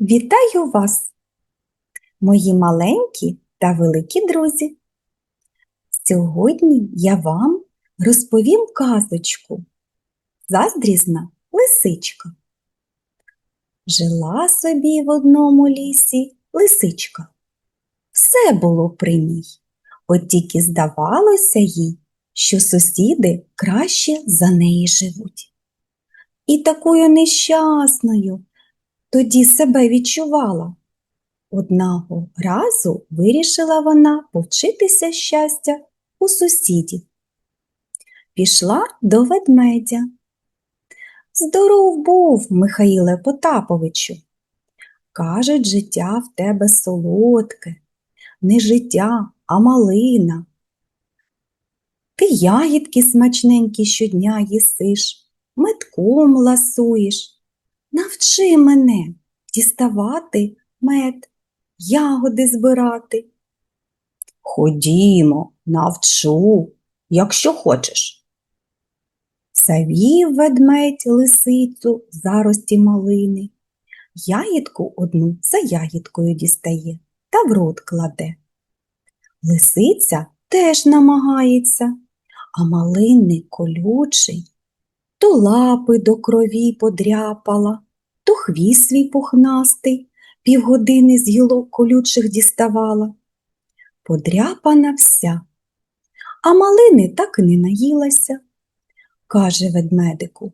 Вітаю вас, мої маленькі та великі друзі. Сьогодні я вам розповім казочку Заздрізна лисичка. Жила собі в одному лісі лисичка. Все було при ній, от тільки здавалося їй, що сусіди краще за неї живуть. І такою нещасною тоді себе відчувала. Одного разу вирішила вона повчитися щастя у сусідів. Пішла до ведмедя. Здоров був, Михаїле Потаповичу. Кажуть, життя в тебе солодке, не життя, а малина. Ти ягідки смачненькі щодня їсиш, метком ласуєш. Навчи мене діставати мед, ягоди збирати. Ходімо, навчу, якщо хочеш. Завів ведмедь лисицю зарості малини. Ягідку одну за ягідкою дістає та в рот кладе. Лисиця теж намагається, а малинник колючий, то лапи до крові подряпала, то хвіст свій пухнастий, півгодини з гілок колючих діставала. Подряпана вся, а малини так і не наїлася, каже ведмедику.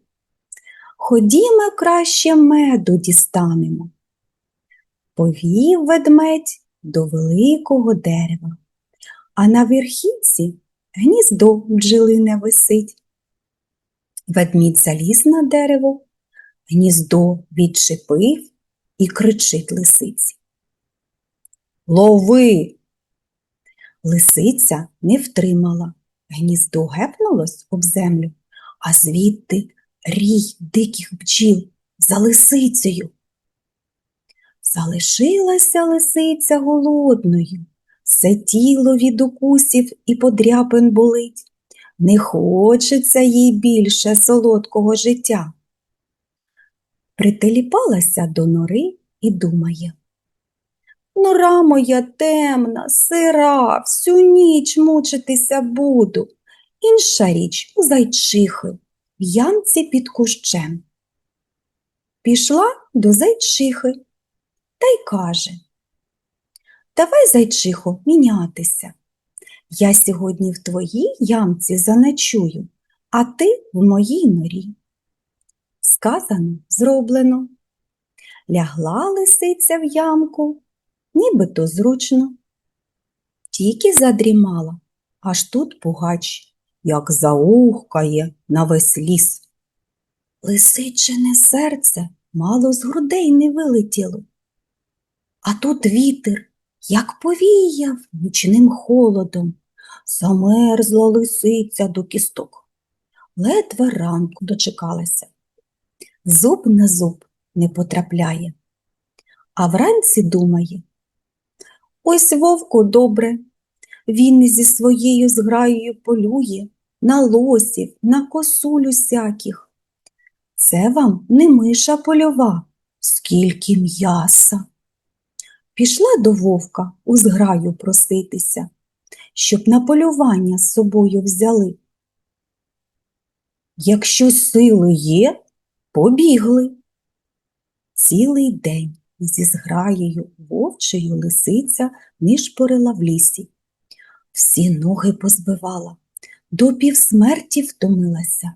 Ходімо краще меду дістанемо. Повів ведмедь до великого дерева, а на верхівці гніздо бджолине висить. Ведмідь заліз на дерево, гніздо відчепив і кричить лисиці. Лови! Лисиця не втримала. Гніздо гепнулось об землю, а звідти рій диких бджіл за лисицею. Залишилася лисиця голодною, все тіло від укусів і подряпин болить. Не хочеться їй більше солодкого життя. Прителіпалася до нори і думає. Нора моя темна, сира, всю ніч мучитися буду. Інша річ у зайчихи, в ямці під кущем. Пішла до зайчихи та й каже Давай, зайчихо, мінятися. Я сьогодні в твоїй ямці заночую, а ти в моїй норі. Сказано, зроблено. Лягла лисиця в ямку, нібито зручно. Тільки задрімала, аж тут пугач, як заухкає на весь ліс. Лисичине серце мало з грудей не вилетіло. А тут вітер, як повіяв нічним холодом, замерзла лисиця до кісток. Ледве ранку дочекалася. Зуб на зуб не потрапляє, а вранці думає Ось вовку добре, він зі своєю зграєю полює на лосів, на косулю всяких. Це вам не миша польова, скільки м'яса. Пішла до вовка у зграю проситися, щоб на полювання з собою взяли. Якщо сили є, побігли. Цілий день зі зграєю вовчою лисиця нишпорила в лісі. Всі ноги позбивала, до півсмерті втомилася.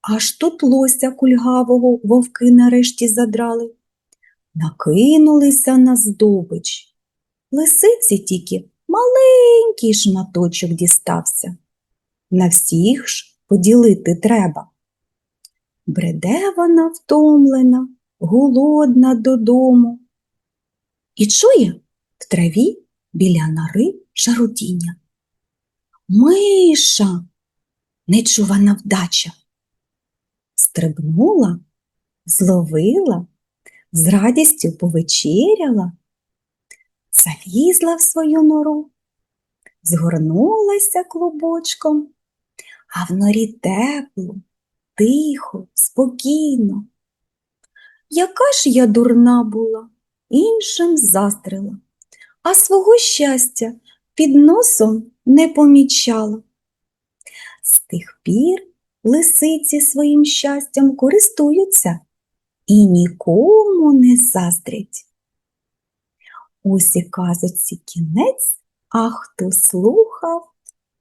Аж тут лося кульгавого вовки нарешті задрали, накинулися на здобич. Лисиці тільки маленький шматочок дістався. На всіх ж поділити треба. Бреде вона втомлена, голодна додому. І чує в траві біля нори шарудіння. Миша, нечувана вдача. Стрибнула, зловила, з радістю повечеряла, залізла в свою нору, згорнулася клубочком, а в норі тепло, тихо, спокійно. яка ж я дурна була, іншим заздрила, а свого щастя під носом не помічала. З тих пір лисиці своїм щастям користуються і нікому не заздрять. Ось і казочці кінець, а хто слухав,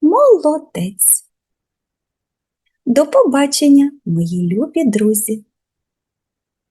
молодець. До побачення, мої любі друзі!